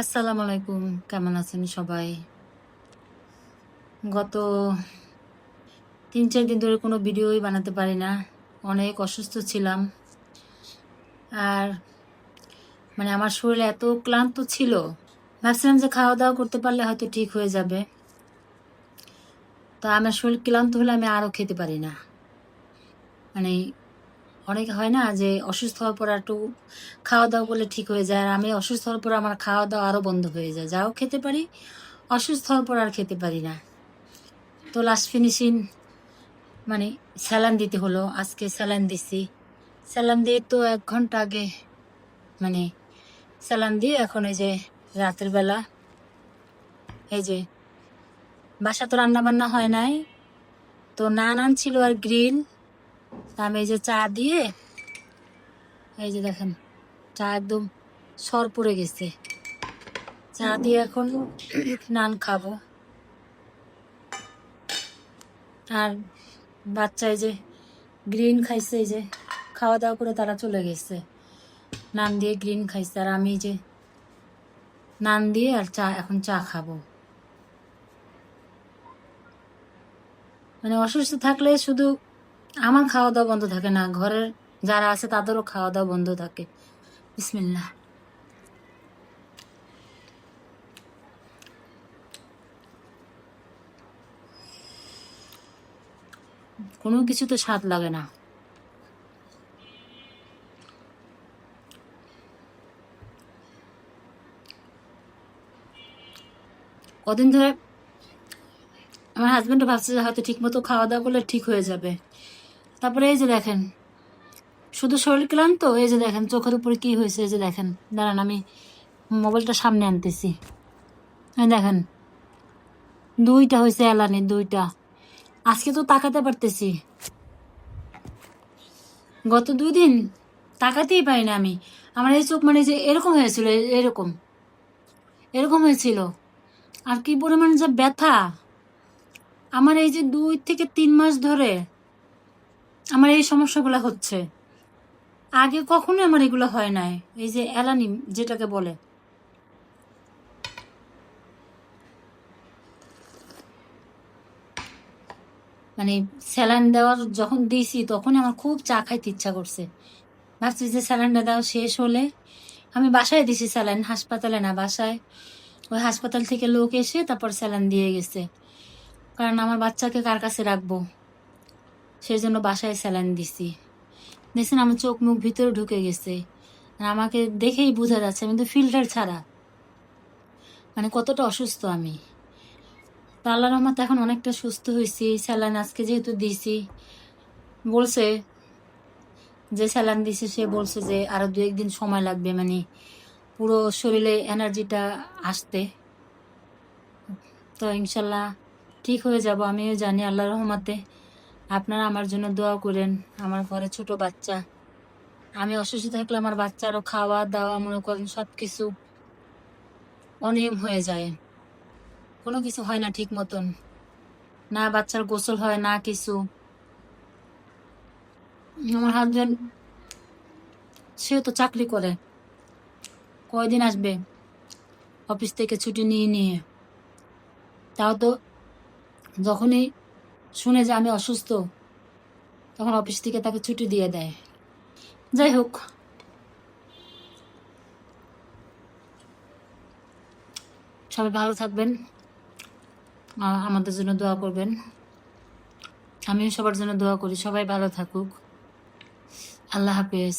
আসসালামু আলাইকুম, কেমন আছেন সবাই? গত তিন চার দিন ধরে কোনো ভিডিওই বানাতে পারি না। অনেক অসুস্থ ছিলাম। আর মানে আমার শরীর এত ক্লান্ত ছিল, ভাবছিলাম যে খাওয়া দাওয়া করতে পারলে হয়তো ঠিক হয়ে যাবে। তা আমার শরীর ক্লান্ত হলে আমি আরও খেতে পারি না। মানে অনেকে হয় না যে অসুস্থ হওয়ার পর একটু খাওয়া দাওয়া বলে ঠিক হয়ে যায়। আর আমি অসুস্থ হওয়ার পর আমার খাওয়া দাওয়া আরও বন্ধ হয়ে যায়। যাও খেতে পারি, অসুস্থ হওয়ার পর আর খেতে পারি না। তো লাস্ট ফিনিশিং মানে স্যালান দিতে হলো। আজকে স্যালান দিছি। স্যালান দিয়ে তো এক ঘণ্টা আগে মানে স্যালান দিয়ে এখন এই যে রাতের বেলা এই যে বাসা তো রান্না বান্না হয় নাই। তো নান আনছিল আর গ্রিল। আমি এই যে চা দিয়ে, এই যে দেখেন, চা একদম সর পড়ে গেছে। চা দিয়ে এখন নান খাব। আর বাচ্চা এই যে গ্রিন খাইছে, এই যে খাওয়া দাওয়া করে তারা চলে গেছে। নান দিয়ে গ্রিন খাইছে, আর আমি যে নান দিয়ে আর চা, এখন চা খাব। মানে অসুস্থ থাকলে শুধু আমার খাওয়া দাওয়া বন্ধ থাকে না। ঘরের যারা আছে তাদেরও খাওয়া দাওয়া বন্ধ থাকে। বিসমিল্লাহ। কোনো কিছু তো স্বাদ লাগে না। কদিন ধরে আমার হাজব্যান্ডও ভাবছে যে হয়তো ঠিক মতো খাওয়া দাওয়া করলে ঠিক হয়ে যাবে। তারপরে এই যে দেখেন, শুধু শরীর ক্লান্ত, এই যে দেখেন, চোখের উপরে কি হয়েছে, এই যে দেখেন, দাঁড়ান আমি মোবাইলটা সামনে আনতেছি। এই দেখেন, দুইটা হয়েছে এলানি দুইটা। আজকে তো তাকাতে পারতেছি। গত দুই দিন তাকাতেই পারি না আমি। আমার এই চোখ মানে যে এরকম হয়েছিল, এরকম। এরকম হয়েছিল। আর কি পরিমাণ যে ব্যথা। আমার এই যে দুই থেকে তিন মাস ধরে আমার এই সমস্যাগুলো হচ্ছে। আগে কখনো আমার এগুলো হয় নাই। এই যে অ্যালানি যেটাকে বলে। মানে স্যালাইন দেওয়ার যখন দিয়েছি তখন আমার খুব চা খাইতে ইচ্ছা করছে। ভাবছি যে স্যালাইনটা দেওয়া শেষ হলে আমি বাসায় দিছি স্যালাইন, হাসপাতালে না, বাসায়। ওই হাসপাতাল থেকে লোক এসে তারপর স্যালাইন দিয়ে গেছে। কারণ আমার বাচ্চাকে কার কাছে রাখব? সেই জন্য বাসায় স্যালাইন দিছি। দেখছেন আমার চোখ মুখ ভিতরে ঢুকে গেছে। আমাকে দেখেই বোঝা যাচ্ছে আমি তো ফিল্টার ছাড়া। মানে কতটা অসুস্থ আমি। তো আল্লাহ রহমত এখন অনেকটা সুস্থ হয়েছি স্যালাইন আজকে যেহেতু দিছি বলছে যে স্যালাইন দিছে সে বলছে যে আরও দু একদিন সময় লাগবে মানে পুরো শরীরে এনার্জিটা আসতে। তো ইনশাল্লাহ ঠিক হয়ে যাব, আমিও জানি আল্লাহ রহমতে। আপনারা আমার জন্য দোয়া করেন, আমার ঘরে ছোট বাচ্চা। আমি অসুস্থ থাকলে আমার বাচ্চারও খাওয়া দাওয়া, মনে করেন সব কিছু অনিয়ম হয়ে যায়। কোনো কিছু হয় না ঠিক মতন। না বাচ্চার গোসল হয়, না কিছু। আমার হাজবেন্ড, সেও তো চাকরি করে। কয়দিন আসবে? অফিস থেকে ছুটি নিয়ে নিয়ে। তাও তো যখনই শুনে যে আমি অসুস্থ, তখন অফিস থেকে তাকে ছুটি দিয়ে দেয়। যাই হোক। সবাই ভালো থাকবেন আমাদের জন্য দোয়া করবেন। আমিও সবার জন্য দোয়া করি, সবাই ভালো থাকুক। আল্লাহ হাফেজ।